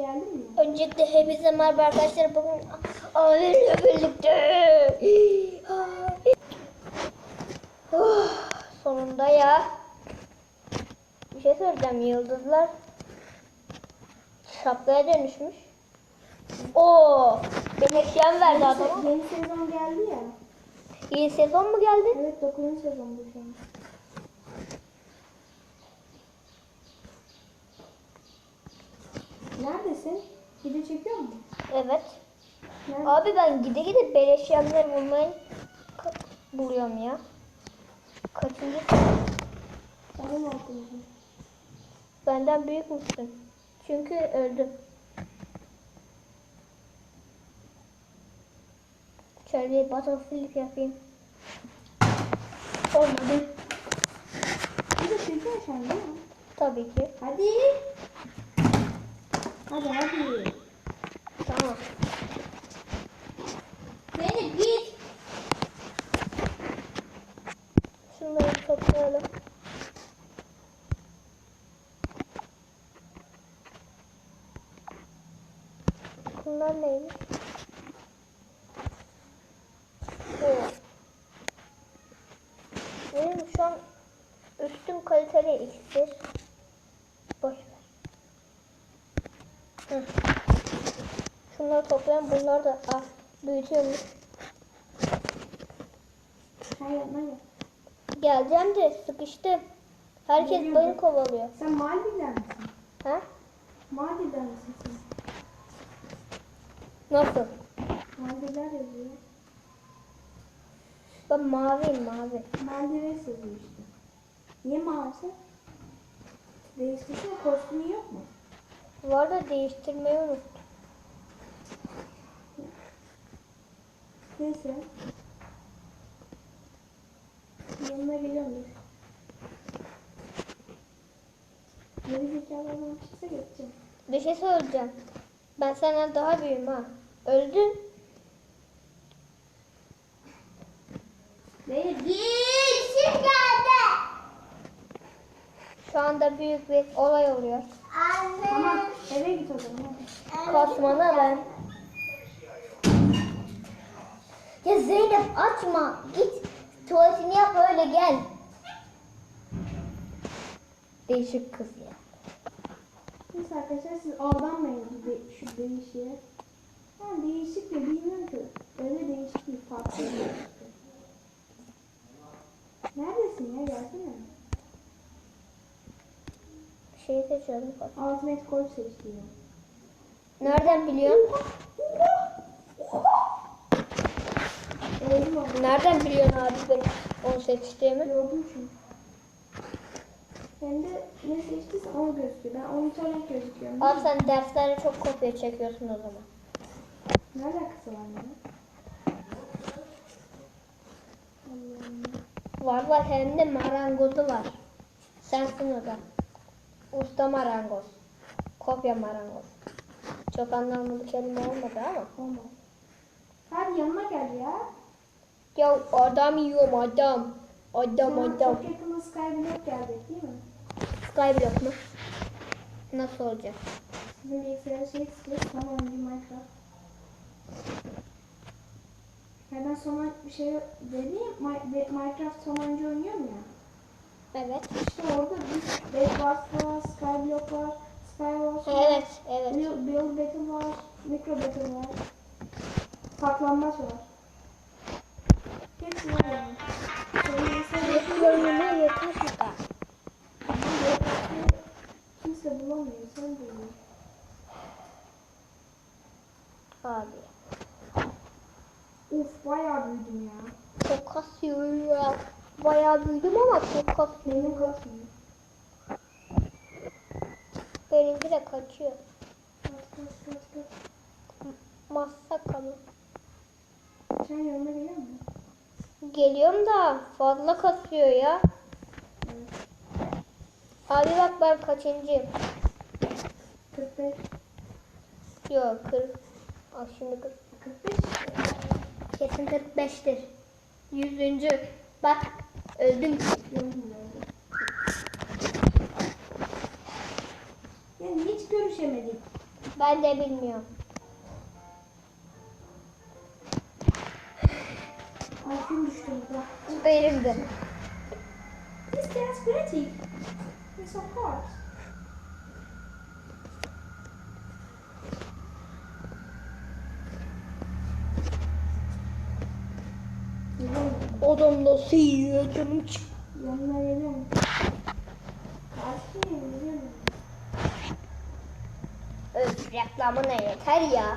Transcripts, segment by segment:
Geldin mi? Öncelikle hepinize merhaba arkadaşlar. Bugün ailemle birlikte. Oh, sonunda ya. Bir şey söyleyeceğim. Yıldızlar şapkaya dönüşmüş. Oo, benim eşyam verdi adama. Yeni sezon geldi ya. Yeni sezon mu geldi? Evet 9. sezon bu şu an. Neredesin? Video çekiyor musun? Evet. Nerede? Abi ben gide gide beleş yerler bulmayı buluyorum ya. Kaçıncı? Benim okulum. Benden büyük müsün? Çünkü öldüm. Şöyle bir battlefield yapayım. Olmadı. Bir de değil mi? Tabii ki. Hadi. Hadi hadi. Tamam. Zeynep git. Şunları toplayalım. Bunlar neymiş? Benim şu an üstün kaliteli iksir. Boş ver. Hı. Şunları toplayalım. Bunlar da ah, büyütüyormuş. Hayır gel. Geleceğim de sıkıştım. Herkes Geliyorum. beni kovalıyor. Sen Maldiv'den misin? Ha? Maldiv'den misin sen? Nasıl? Maldivler yazıyor. Ben maviyim mavi. Maldives yazıyor işte. Niye mavisi? Değiştirsene kostümü yok mu? Var da değiştirmeyi unuttum. Neyse. Yanına geliyorum dur. Geri zekalardan çıksa geçeceğim. Bir şey söyleyeceğim. Ben senden daha büyüğüm ha. Öldün. Beni gitsin geldi. Şu anda büyük bir olay oluyor. Tamam eve git o zaman. hadi. Kasmana ben. Zeynep açma. Git tuvaletini yap öyle gel. Değişik kız ya. Neyse arkadaşlar siz aldanmayın de, şu değişiğe. Ha değişik de bilmiyorum ki. Öyle değişik değil farklı. Neredesin ya gelsene. Şeyi seçiyorum. Ultimate Golf ya. Nereden biliyorsun? Öldüm ama. Nereden biliyorsun abi benim onu seçtiğimi? Gördüm çünkü. Hem de ne seçtiyse onu gözüküyor. Ben monitörle gözüküyorum. Abi sen derslerde çok kopya çekiyorsun o zaman. Ne alakası var ya? Var var hem de marangozu var. Sensin o da. Usta marangoz. Kopya marangoz. Çok anlamlı bir kelime olmadı ama. Olmaz. Hadi yanıma gel ya. Ya adam yiyorum adam. Adam Sana adam. Çok yakında Skyblock gelecek değil mi? Skyblock mu? Nasıl olacak? Sizin bilgisayara şey istiyor. Son oyuncu Minecraft. Ya ben son bir şey dediğim Mi- de- Minecraft son oyuncu oynuyorum ya. Evet. İşte orada bir Bedwars var, Skyblock var, Skywars var. Evet, evet. Build Battle var, Micro Battle var. Saklanmaç var. Hepsi var yani. Senin bilgisayarda Görünümü yeter mi da? Kimse bulamıyor, sen buluyorsun. Abi. Uf bayağı büyüdüm ya. Çok kasıyor ya. Bayağı büyüdüm ama çok kasıyor. Benim kasmıyor. Benimki de kaçıyor. Kaç kaç kaç kaç. Masakalı. Sen yanıma geliyor musun? Geliyorum da fazla kasıyor ya. Abi bak ben kaçıncıyım? 45. Yok 40. Al şimdi 40. 45. Kesin 45'tir. Yüzüncü. Bak öldüm. Yani hiç görüşemedik. Ben de bilmiyorum. Burada. Benim de. This guy's pretty. Yes, of course. Nasıl yiyor canım çık. Yanına geliyorum. Karşı geliyorum. Öf reklamına yeter ya.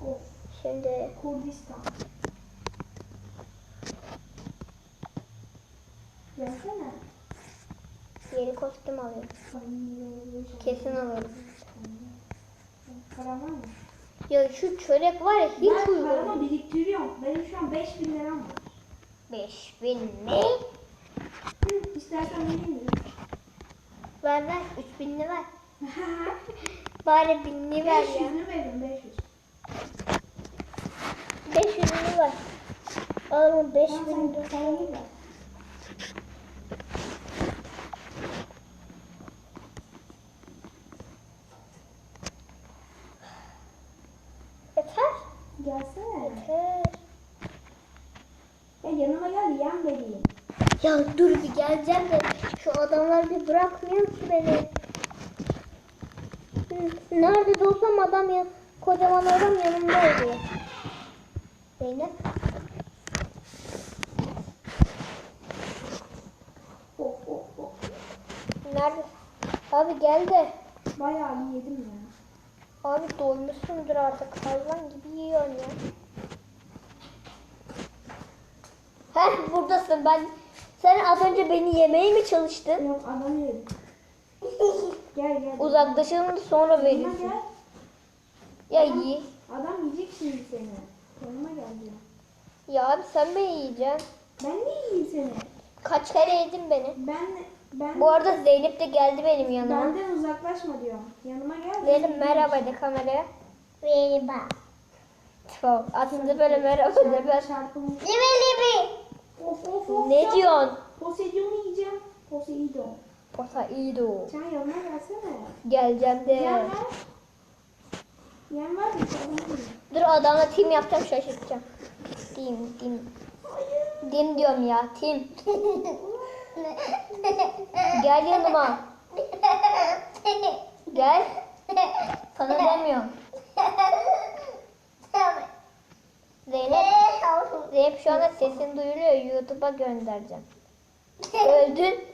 Of. Şimdi Kurdistan. Gelsene. yeni kostüm alıyorum. Kesin alırım. Para var mı? Ya şu çörek var ya hiç ben paramı uygun. biriktiriyorum. Benim şu an 5000 liram var. 5000 ne? Hı, İstersen vereyim mi? Ver ver 3000'li ver. Bari 1000'li ver ya. 500'ünü veririm 500. 500'ünü ver. Ben 5000 sen paramı ver. Yeter. Gelsene. Yeter. Ya yanıma gel vereyim. Ya dur bir geleceğim de şu adamlar bir bırakmıyor ki beni. Nerede de olsam adam ya kocaman adam yanımda oluyor. Zeynep. Nerede? Abi gel de. Bayağı yedim ya. Abi doymuşsundur artık hayvan gibi yiyorsun ya. Heh buradasın ben. Sen az önce beni yemeye mi çalıştın? Yok adam yedim. Gel gel. Uzaklaşalım sonra Yanıma verirsin. Ya iyi. Adam yiyecek şimdi seni. Yanıma gel diyor. Ya abi sen beni yiyeceksin. Ben niye yiyeyim seni? Kaç kere yedin beni. Ben ben Bu arada Zeynep de geldi benim yanıma. benden uzaklaşma diyorum. Yanıma gel. Zeynep merhaba de kameraya. Merhaba. Çok. Aslında böyle merhaba de ben. Çarpılmış. Libi Of of of. Ne ya. diyorsun? Poseidon'u yiyeceğim. Poseidon. Posaido. Sen yanıma gelsene. Geleceğim de. Yem var. Yem var mı? Sen onu yiyin. Dur adamla team yapacağım şaşırtacağım. Team team. Hayır. Team diyorum ya team. Gel yanıma. Gel. Sana demiyorum. Zeynep. Zeynep şu anda sesin duyuluyor. YouTube'a göndereceğim. Öldün.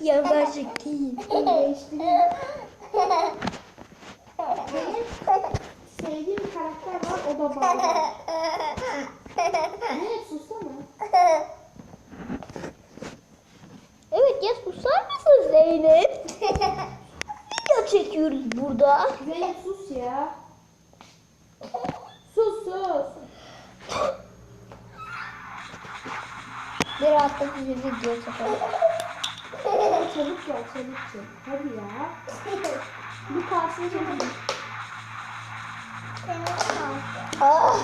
Yavaşlık değil. Benim sevdiğim karakter var. O da bağlı. Ne sussana. Evet ya susar mısın Zeynep? Video çekiyoruz burada. Zeynep sus ya. Sus sus. Bir hafta bir video çekelim. Çabuk gel çabuk gel. Hadi ya. Bir kalsın çabuk. Ah!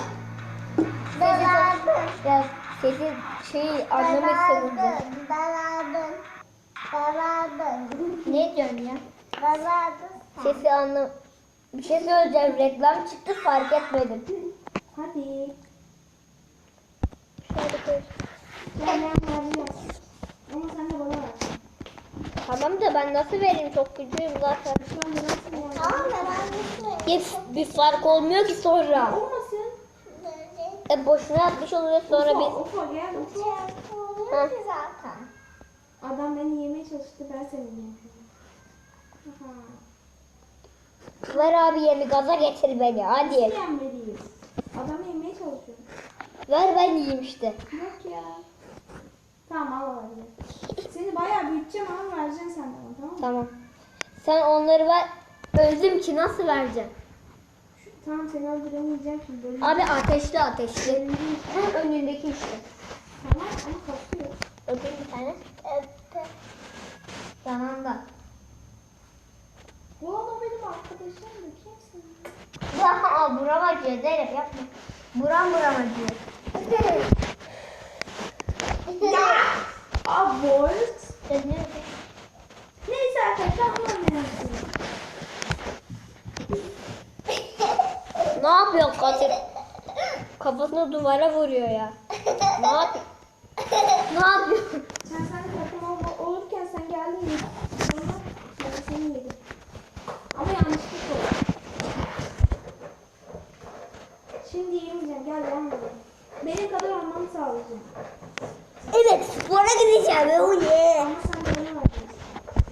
Sesi, ya sesi şeyi anlamışsınız. Daladın. Daladın. Ne diyorsun ya? Daladın. Sesi anlam... Bir şey söyleyeceğim. Reklam çıktı fark etmedim. Hadi. Şöyle koy. Ama sen de bana ver. Tamam da ben nasıl vereyim çok güçlüyüm zaten. Nasıl? Tamam da ben bir şey. Bir, fark olmuyor ki sonra. Olmasın. E boşuna atmış oluyor sonra biz. Ufo gel Ufo. Oluyor ki zaten. Adam beni yemeye çalıştı ben seni. Aha. Ver abi yemi gaza getir beni hadi. Nasıl yem vereyim? Adam yemeye çalışıyor. Ver ben yiyeyim işte. Yok ya. Tamam al hadi. Seni bayağı büyüteceğim ama vereceksin sen bana tamam mı? Tamam. Sen onları ver. Öldüm ki nasıl vereceğim? Şu- tamam seni öldüremeyeceğim şimdi. Böyle Abi ateşli ateşli. Önündeki işte. Tamam ama kasıyor. Öpeyim bir tane. Tamam bak. Bu adam benim arkadaşım mı? Kimsin? Aa, buram acıyor Zeynep yapma. Buram buram acıyor. ya! Abort. Neyse arkadaşlar bunu anlayabilirsiniz. ne yapıyor katil? Kafasını duvara vuruyor ya. Ne yapıyor? ne yapıyor? Oh sen de bana vereceksin.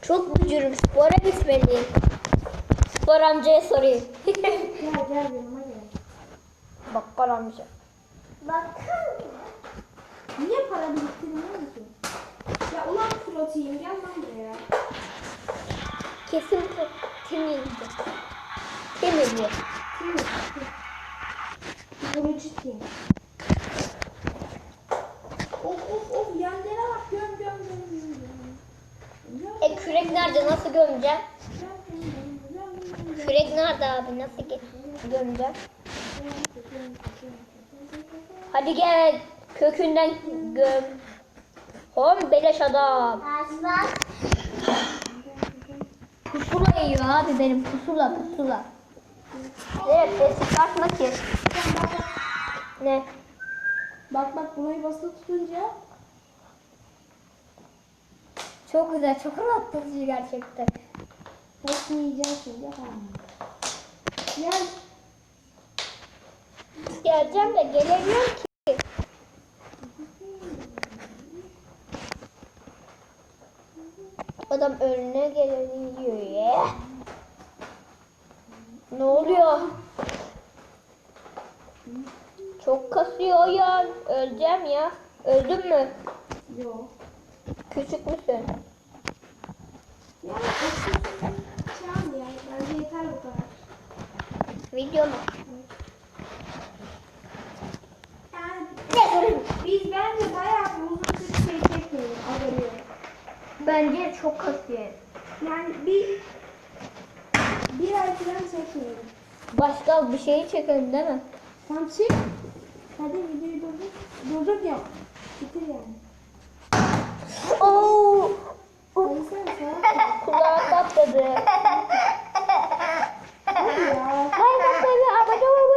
Çok bücürüm. Spora gitmeliyim. Spor amcaya sorayım. Gel gel yanıma gel. Bakkal amca. Bakın. Niye para biriktirmiyor musun? Ya ulan protein gel lan buraya. Kesin temizdi. Temizdi. Kim yok? Vurucu kim? Of of of yerlere bak göm göm göm göm göm. Göm, E kürek nerede? Nasıl gömeceğim? göm, göm, göm, göm, göm, göm. Kürek nerede abi? Nasıl gömeceğim? Hadi gel. Kökünden göm. Hom beleş adam. Pusula yiyor abi benim pusula pusula. Evet ses çıkartma ki. Ne? Bak bak burayı basılı tutunca Çok güzel çok rahatlatıcı gerçekten. hepsini yiyeceğim şimdi. Gel. Geleceğim de gelemiyorum ki. Adam önüne geleni yiyor ya. Ne oluyor? Çok kasıyor ya. Öleceğim ya. Öldün mü? Yok. Küçük müsün? Ya eski çağın ya. Bence yeter bu kadar. Video mu? Biz bence bayağı uzun bir şey çekmiyoruz. Bence çok hafif. Yani bir bir ay falan çekmiyorum. Başka bir şey çekelim değil mi? Tam çek. Hadi videoyu durdur. Durdur ya. Bitir yani. Oo. Kulağım patladı. Like ve abone olmayı